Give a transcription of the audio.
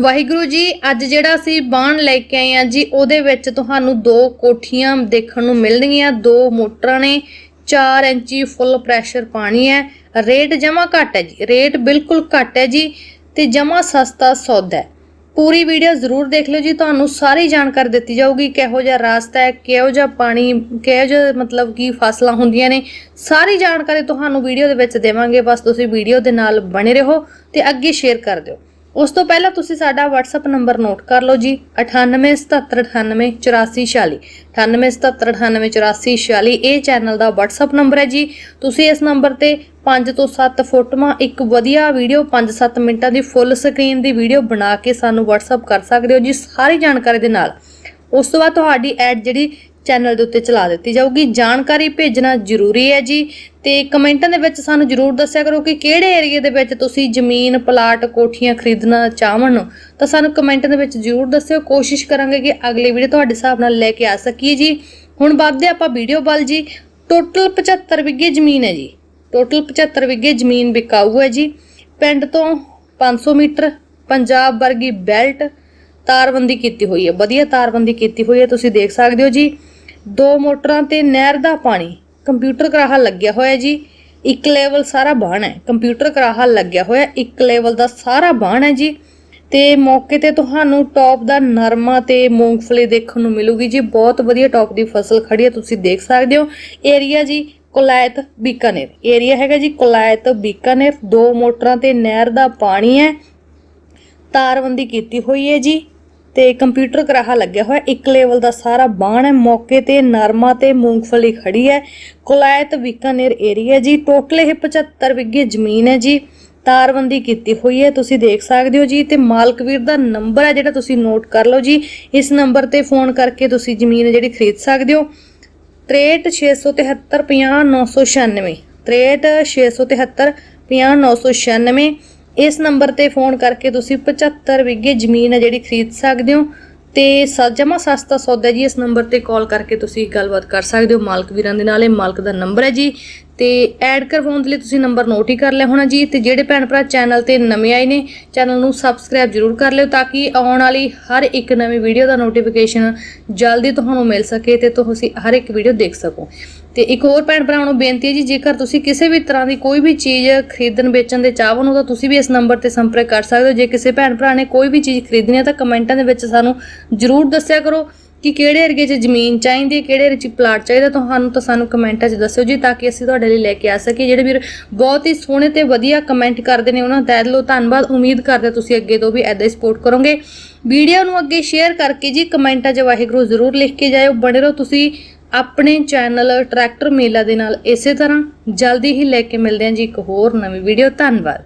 ਵਾਹਿਗੁਰੂ ਜੀ, ਅੱਜ ਜਿਹੜਾ ਅਸੀਂ ਬਾਣ ਲੈ ਕੇ ਆਏ ਆ ਜੀ, ਉਹਦੇ ਵਿੱਚ ਤੁਹਾਨੂੰ ਦੋ ਕੋਠੀਆਂ ਦੇਖਣ ਨੂੰ ਮਿਲਣਗੀਆਂ, ਦੋ ਮੋਟਰਾਂ ਨੇ 4 ਇੰਚੀ ਫੁੱਲ ਪ੍ਰੈਸ਼ਰ ਪਾਣੀ ਹੈ ਰੇਟ ਜਮਾ ਘੱਟ ਹੈ ਜੀ ਰੇਟ ਬਿਲਕੁਲ ਘੱਟ ਹੈ ਜੀ ਤੇ ਜਮਾ ਸਸਤਾ ਸੌਦਾ ਹੈ। ਪੂਰੀ ਵੀਡੀਓ ਜ਼ਰੂਰ ਦੇਖ ਲਿਓ ਜੀ, ਤੁਹਾਨੂੰ ਸਾਰੀ ਜਾਣਕਾਰੀ ਦਿੱਤੀ ਜਾਊਗੀ, ਕਿਹੋ ਜਿਹਾ ਰਾਸਤਾ ਹੈ, ਕਿਹੋ ਜਿਹਾ ਪਾਣੀ, ਕਿਹੋ ਜਿਹਾ ਮਤਲਬ ਕੀ ਫਸਲਾਂ ਹੁੰਦੀਆਂ ਨੇ, ਸਾਰੀ ਜਾਣਕਾਰੀ ਤੁਹਾਨੂੰ ਵੀਡੀਓ ਦੇ ਵਿੱਚ ਦੇਵਾਂਗੇ, ਬਸ ਤੁਸੀਂ ਵੀਡੀਓ ਦੇ ਨਾਲ ਬਣੇ ਰਹੋ ਤੇ ਅੱਗੇ ਸ਼ੇਅਰ ਕਰ ਦਿਓ। ਉਸ ਤੋਂ ਪਹਿਲਾਂ ਤੁਸੀਂ ਸਾਡਾ WhatsApp ਨੰਬਰ ਨੋਟ ਕਰ ਲਓ ਜੀ 9877988446 9877988446 ਇਹ ਚੈਨਲ ਦਾ WhatsApp ਨੰਬਰ ਹੈ ਜੀ। ਤੁਸੀਂ ਇਸ ਨੰਬਰ ਤੇ 5 ਤੋਂ 7 ਫੋਟੋਆਂ, ਇੱਕ ਵਧੀਆ ਵੀਡੀਓ 5-7 ਮਿੰਟਾਂ ਦੀ ਫੁੱਲ ਸਕਰੀਨ ਦੀ ਵੀਡੀਓ ਬਣਾ ਕੇ ਸਾਨੂੰ WhatsApp ਕਰ ਸਕਦੇ ਹੋ ਜੀ, ਸਾਰੀ ਜਾਣਕਾਰੀ ਦੇ ਨਾਲ। ਉਸ ਤੋਂ ਬਾਅਦ ਤੁਹਾਡੀ ਐਡ ਜਿਹੜੀ ਚੈਨਲ ਦੇ ਉੱਤੇ ਚਲਾ ਦਿੱਤੀ ਜਾਊਗੀ। ਜਾਣਕਾਰੀ ਭੇਜਣਾ ਜ਼ਰੂਰੀ ਹੈ ਜੀ ਤੇ ਕਮੈਂਟਾਂ ਦੇ ਵਿੱਚ ਸਾਨੂੰ ਜ਼ਰੂਰ ਦੱਸਿਆ ਕਰੋ ਕਿ ਕਿਹੜੇ ਏਰੀਆ ਦੇ ਵਿੱਚ ਤੁਸੀਂ ਜ਼ਮੀਨ, ਪਲਾਟ, ਕੋਠੀਆਂ ਖਰੀਦਣਾ ਚਾਹਵਣ ਤਾਂ ਸਾਨੂੰ ਕਮੈਂਟਾਂ ਦੇ ਵਿੱਚ ਜ਼ਰੂਰ ਦੱਸਿਓ। ਕੋਸ਼ਿਸ਼ ਕਰਾਂਗੇ ਕਿ ਅਗਲੀ ਵੀਡੀਓ ਤੁਹਾਡੇ ਹਿਸਾਬ ਨਾਲ ਲੈ ਕੇ ਆ ਸਕੀਏ ਜੀ। ਹੁਣ ਵੱਧਦੇ ਆਪਾਂ ਵੀਡੀਓ ਵੱਲ ਜੀ। ਟੋਟਲ 75 ਵਿਗੇ ਜ਼ਮੀਨ ਹੈ ਜੀ। ਟੋਟਲ 75 ਵਿਗੇ ਜ਼ਮੀਨ ਵਿਕਾਊ ਹੈ ਜੀ। ਪਿੰਡ ਤੋਂ 500 ਮੀਟਰ, ਪੰਜਾਬ ਵਰਗੀ ਬੈਲਟ ਤਾਰਬੰਦੀ ਕੀਤੀ ਹੋਈ ਹੈ। ਵਧੀਆ ਤਾਰਬੰਦੀ ਕੀਤੀ ਹੋਈ ਹੈ, ਤੁਸੀਂ ਦੇਖ ਸਕਦੇ ਹੋ ਜੀ। ਦੋ ਮੋਟਰਾਂ ਤੇ ਨਹਿਰ ਦਾ ਪਾਣੀ। ਕੰਪਿਊਟਰ ਕਰਾਹਾ ਲੱਗਿਆ ਹੋਇਆ ਜੀ। ਇੱਕ ਲੈਵਲ ਸਾਰਾ ਬਾਣ ਹੈ। ਕੰਪਿਊਟਰ ਕਰਾਹਾ ਲੱਗਿਆ ਹੋਇਆ। ਇੱਕ ਲੈਵਲ ਦਾ ਸਾਰਾ ਬਾਣ ਹੈ ਜੀ। ਤੇ ਮੌਕੇ ਤੇ ਤੁਹਾਨੂੰ ਟੌਪ ਦਾ ਨਰਮਾ ਤੇ ਮੂੰਗਫਲੀ ਦੇਖਣ ਨੂੰ ਮਿਲੂਗੀ ਜੀ। ਬਹੁਤ ਵਧੀਆ ਟੌਪ ਦੀ ਫਸਲ ਖੜੀ ਹੈ। ਤੁਸੀਂ ਦੇਖ ਸਕਦੇ ਹੋ। ਏਰੀਆ ਜੀ ਕੋਲਾਇਤ ਬੀਕਾਨੇਰ। ਏਰੀਆ ਹੈਗਾ ਜੀ ਕੋਲਾਇਤ ਬੀਕਾਨੇਰ। ਦੋ ਮੋਟਰਾਂ ਤੇ ਨਹਿਰ ਦਾ ਪਾਣੀ ਹੈ। ਤਾਰਬੰਦੀ ਕੀਤੀ ਹੋਈ ਹੈ ਜੀ। ਤੇ ਕੰਪਿਊਟਰ ਕਰਾਹਾ ਲੱਗਿਆ ਹੋਇਆ। ਇੱਕ ਲੈਵਲ ਦਾ ਸਾਰਾ ਬਾਣ ਹੈ। ਮੌਕੇ ਤੇ ਨਰਮਾ ਤੇ ਮੂੰਗਫਲੀ ਖੜੀ ਹੈ। ਕੋਲਾਇਤ ਬੀਕਾਨੇਰ ਏਰੀਆ ਜੀ। ਟੋਟਲ ਇਹ 75 ਵਿਗੇ ਜ਼ਮੀਨ ਹੈ ਜੀ। ਤਾਰਬੰਦੀ ਕੀਤੀ ਹੋਈ ਹੈ। ਤੁਸੀਂ ਦੇਖ ਸਕਦੇ ਹੋ ਜੀ। ਤੇ ਮਾਲਕ ਵੀਰ ਦਾ ਨੰਬਰ ਹੈ ਜਿਹੜਾ ਤੁਸੀਂ ਨੋਟ ਕਰ ਲਓ ਜੀ। ਇਸ ਨੰਬਰ ਤੇ ਫੋਨ ਕਰਕੇ ਤੁਸੀਂ ਜ਼ਮੀਨ ਜਿਹੜੀ ਖਰੀਦ ਸਕਦੇ ਹੋ। 63673 50996 63673 50996 ਇਸ ਨੰਬਰ ਤੇ ਫੋਨ ਕਰਕੇ ਤੁਸੀਂ 75 ਵਿਗੇ ਜ਼ਮੀਨ ਹੈ ਜਿਹੜੀ ਖਰੀਦ ਸਕਦੇ ਹੋ ਤੇ ਜਮਾ ਸਸਤਾ ਸੌਦਾ ਜੀ, ਇਸ ਨੰਬਰ ਤੇ ਕਾਲ ਕਰਕੇ ਤੁਸੀਂ ਗੱਲਬਾਤ ਕਰ ਸਕਦੇ ਹੋ। ਮਾਲਕ ਵੀਰਾਂ ਦੇ ਨਾਲ ਇਹ ਮਾਲਕ ਦਾ ਨੰਬਰ ਹੈ ਜੀ ਤੇ ਐਡ ਕਰਵਾਉਣ ਦੇ ਲਈ ਤੁਸੀਂ ਨੰਬਰ ਨੋਟ ਹੀ ਕਰ ਲਿਆ ਹੋਣਾ ਜੀ ਤੇ ਜਿਹੜੇ ਭੈਣ ਭਰਾ ਚੈਨਲ ਤੇ ਨਵੇਂ ਆਏ ਨੇ, ਚੈਨਲ ਨੂੰ ਸਬਸਕ੍ਰਾਈਬ ਜਰੂਰ ਕਰ ਲਿਓ ਤਾਂ ਕਿ ਆਉਣ ਵਾਲੀ ਹਰ ਇੱਕ ਨਵੀਂ ਵੀਡੀਓ ਦਾ ਨੋਟੀਫਿਕੇਸ਼ਨ ਜਲਦੀ ਤੁਹਾਨੂੰ ਮਿਲ ਸਕੇ ਤੇ ਤੁਸੀਂ ਹਰ ਇੱਕ ਵੀਡੀਓ ਦੇਖ ਸਕੋ। ਤੇ ਇੱਕ ਹੋਰ ਭੈਣ ਭਰਾਵਾਂ ਨੂੰ ਬੇਨਤੀ ਹੈ ਜੀ, ਜੇਕਰ ਤੁਸੀਂ ਕਿਸੇ ਵੀ ਤਰ੍ਹਾਂ ਦੀ ਕੋਈ ਵੀ ਚੀਜ਼ ਖਰੀਦਣ ਵੇਚਣ ਦੇ ਚਾਹਵਨ ਹੋ ਤਾਂ ਤੁਸੀਂ ਵੀ ਇਸ ਨੰਬਰ ਤੇ ਸੰਪਰਕ ਕਰ ਸਕਦੇ ਹੋ। ਜੇ ਕਿਸੇ ਭੈਣ ਭਰਾ ਨੇ ਕੋਈ ਵੀ ਚੀਜ਼ ਖਰੀਦਣੀ ਹੈ, ਤਾਂ ਕਮੈਂਟਾਂ ਦੇ ਵਿੱਚ ਸਾਨੂੰ ਜਰੂਰ ਦੱਸਿਆ ਕਰੋ ਕਿ ਕਿਹੜੇ ਏਰੀਏ 'ਚ ਜ਼ਮੀਨ ਚਾਹੀਦੀ ਹੈ, ਕਿਹੜੇ ਏਰੀਏ 'ਚ ਪਲਾਟ ਚਾਹੀਦਾ ਤੁਹਾਨੂੰ ਤਾਂ ਸਾਨੂੰ ਕਮੈਂਟਾਂ 'ਚ ਦੱਸਿਓ ਜੀ, ਤਾਂ ਕਿ ਅਸੀਂ ਤੁਹਾਡੇ ਲਈ ਲੈ ਕੇ ਆ ਸਕੀਏ। ਜਿਹੜੇ ਵੀਰ ਬਹੁਤ ਹੀ ਸੋਹਣੇ ਤੇ ਵਧੀਆ ਕਮੈਂਟ ਕਰਦੇ ਨੇ, ਉਹਨਾਂ ਦਾ ਦਿਲੋਂ ਧੰਨਵਾਦ। ਉਮੀਦ ਕਰਦੇ ਤੁਸੀਂ ਅੱਗੇ ਤੋਂ ਵੀ ਐਦਾਂ ਹੀ ਸਪੋਰਟ ਕਰੋਗੇ। ਵੀਡੀਓ ਨੂੰ ਅੱਗੇ ਸ਼ੇਅਰ ਕਰਕੇ ਜੀ, ਕਮੈਂਟਾਂ 'ਚ ਵਾਹਿਗੁਰੂ ਜ਼ਰੂਰ ਲਿਖ ਕੇ ਜਾਇਓ। ਬਣੇ ਰਹੋ ਤੁਸੀਂ ਆਪਣੇ ਚੈਨਲ ਟਰੈਕਟਰ ਮੇਲਾ ਦੇ ਨਾਲ ਇਸੇ ਤਰ੍ਹਾਂ ਜਲਦੀ ਹੀ ਲੈ ਕੇ ਮਿਲਦੇ ਹਾਂ ਜੀ ਇੱਕ ਹੋਰ ਨਵੀਂ ਵੀਡੀਓ ਧੰਨਵਾਦ।